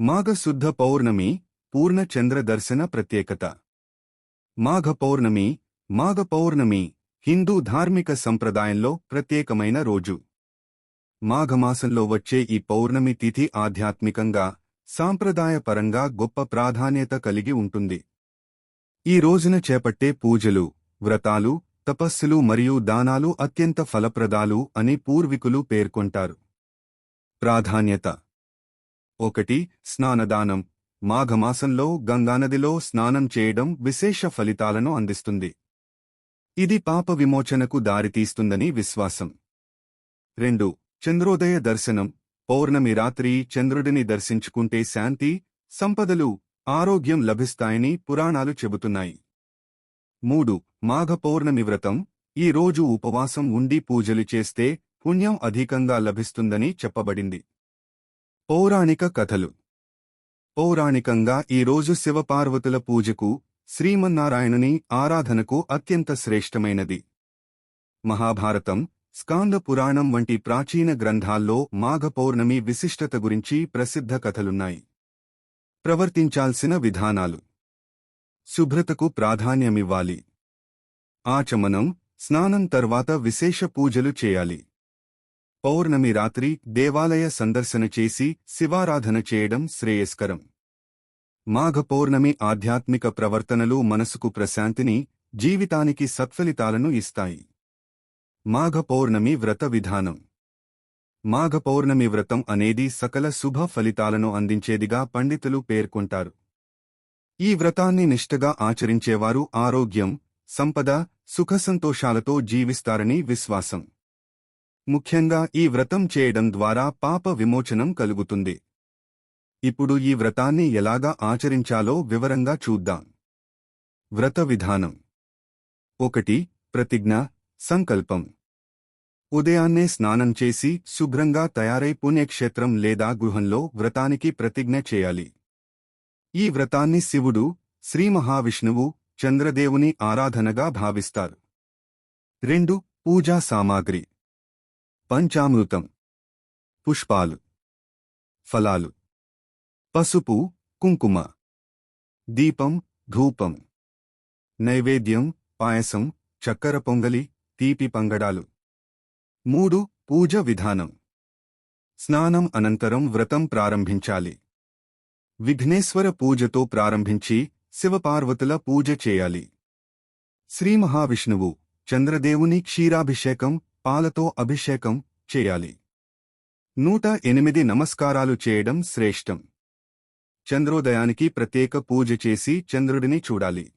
మాఘశుద్ధ పౌర్ణమి పూర్ణచంద్ర దర్శన ప్రత్యేకత. మాఘ పౌర్ణమి మాఘ పౌర్ణమి హిందూ ధార్మిక సంప్రదాయంలో ప్రత్యేకమైన రోజు. మాఘమాసంలో వచ్చే ఈ పౌర్ణమి తిథి ఆధ్యాత్మికంగా సాంప్రదాయపరంగా గొప్ప ప్రాధాన్యత కలిగి ఉంటుంది. ఈ రోజున చేపట్టే పూజలు వ్రతాలు తపస్సులు మరియు దానాలు అత్యంత ఫలప్రదాలు అని పూర్వీకులు పేర్కొంటారు. ప్రాధాన్యత ఒకటి స్నానదానం. మాఘమాసంలో గంగానదిలో స్నానం చేయడం విశేష ఫలితాలను అందిస్తుంది. ఇది పాప విమోచనకు దారితీస్తుందని విశ్వాసం. రెండు చంద్రోదయ దర్శనం. పౌర్ణమి రాత్రి చంద్రుడిని దర్శించుకుంటే శాంతి సంపదలు ఆరోగ్యం లభిస్తాయని పురాణాలు చెబుతున్నాయి. మూడు మాఘ పౌర్ణమి వ్రతం. ఈ రోజు ఉపవాసం ఉండి పూజలు చేస్తే పుణ్యం అధికంగా లభిస్తుందని చెప్పబడింది. పౌరాణిక కథలు. పౌరాణికంగా ఈ రోజు శివపార్వతుల పూజకు శ్రీమన్నారాయణుని ఆరాధనకు అత్యంత శ్రేష్టమైనది. మహాభారతం స్కాంద పురాణం వంటి ప్రాచీన గ్రంథాల్లో మాఘ పౌర్ణమి విశిష్టత గురించి ప్రసిద్ధ కథలున్నాయి. ప్రవర్తించాల్సిన విధానాలు. శుభ్రతకు ప్రాధాన్యమివ్వాలి. ఆచమనం స్నానం తర్వాత విశేష పూజలు చేయాలి. పౌర్ణమి రాత్రి దేవాలయ సందర్శన చేసి శివారాధన చేయడం శ్రేయస్కరం. మాఘ పౌర్ణమి ఆధ్యాత్మిక ప్రవర్తనలు మనసుకు ప్రశాంతిని జీవితానికి సత్ఫలితాలను ఇస్తాయి. మాఘ పౌర్ణమి వ్రత విధానం. మాఘ పౌర్ణమి వ్రతం అనేది సకల శుభ ఫలితాలను అందించేదిగా పండితులు పేర్కొంటారు. ఈ వ్రతాన్ని నిష్ఠగా ఆచరించేవారు ఆరోగ్యం సంపద సుఖసంతోషాలతో జీవిస్తారని విశ్వాసం. ముఖ్యంగా ఈ వ్రతం చేయడం ద్వారా పాప విమోచనం కలుగుతుంది. ఇప్పుడు ఈ వ్రతాన్ని ఎలాగా ఆచరించాలో వివరంగా చూద్దాం. వ్రత విధానం. ఒకటి ప్రతిజ్ఞ సంకల్పం. ఉదయాన్నే స్నానం చేసి శుభ్రంగా తయారై పుణ్యక్షేత్రం లేదా గృహంలో వ్రతానికి ప్రతిజ్ఞ చేయాలి. ఈ వ్రతాన్ని శివుడు శ్రీ మహావిష్ణువు చంద్రదేవుని ఆరాధనగా భావిస్తారు. రెండు పూజా సామాగ్రి. పంచామృతం పుష్పాలు ఫలాలు పసుపు కుంకుమ దీపం ధూపం నైవేద్యం పాయసం చక్కెర పొంగలి తీపి పంగడాలు. మూడు పూజ విధానం. స్నానం అనంతరం వ్రతం ప్రారంభించాలి. విఘ్నేశ్వర పూజతో ప్రారంభించి శివపార్వతుల పూజ చేయాలి. శ్రీ మహావిష్ణువు చంద్రదేవుని క్షీరాభిషేకం పాలతో అభిషేకం చేయాలి. నూట ఎనిమిది నమస్కారాలు చేయడం శ్రేష్టం. చంద్రోదయానికి ప్రత్యేక పూజ చేసి చంద్రుడిని చూడాలి.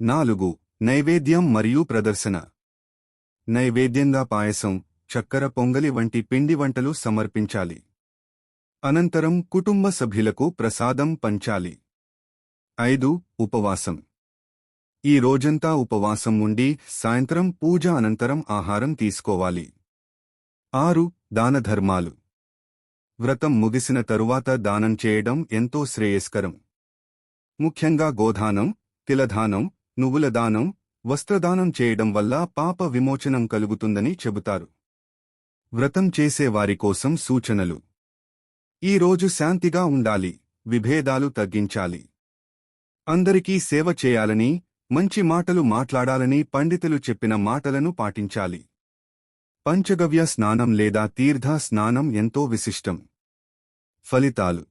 నాలుగు నైవేద్యం మరియు ప్రదర్శన. నైవేద్యంగా పాయసం చక్కెర పొంగలి వంటి పిండి వంటలు సమర్పించాలి. అనంతరం కుటుంబ సభ్యులకు ప్రసాదం పంచాలి. ఐదు ఉపవాసం. ఈ రోజంతా ఉపవాసం ఉండి సాయంత్రం పూజ అనంతరం ఆహారం తీసుకోవాలి. ఆరు దానధర్మాలు. వ్రతం ముగిసిన తరువాత దానం చేయడం ఎంతో శ్రేయస్కరం. ముఖ్యంగా గోదానం తిలదానం నువ్వుల దానం వస్త్రదానం చేయడం వల్ల పాప విమోచనం కలుగుతుందని చెబుతారు. వ్రతం చేసేవారి కోసం సూచనలు. ఈ రోజు శాంతిగా ఉండాలి విభేదాలు తగ్గించాలి. అందరికీ సేవ చేయాలని మంచి మాటలు మాట్లాడాలని పండితులు చెప్పిన మాటలను పాటించాలి. పంచగవ్య స్నానం లేదా తీర్థ స్నానం ఎంతో విశిష్టం. ఫలితాలు.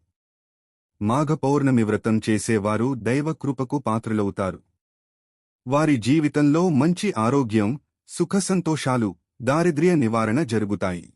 మాఘ పౌర్ణమి వ్రతం చేసేవారు దైవకృపకు పాత్రులవుతారు. వారి జీవితంలో మంచి ఆరోగ్యం సుఖసంతోషాలు దారిద్ర్య నివారణ జరుగుతాయి.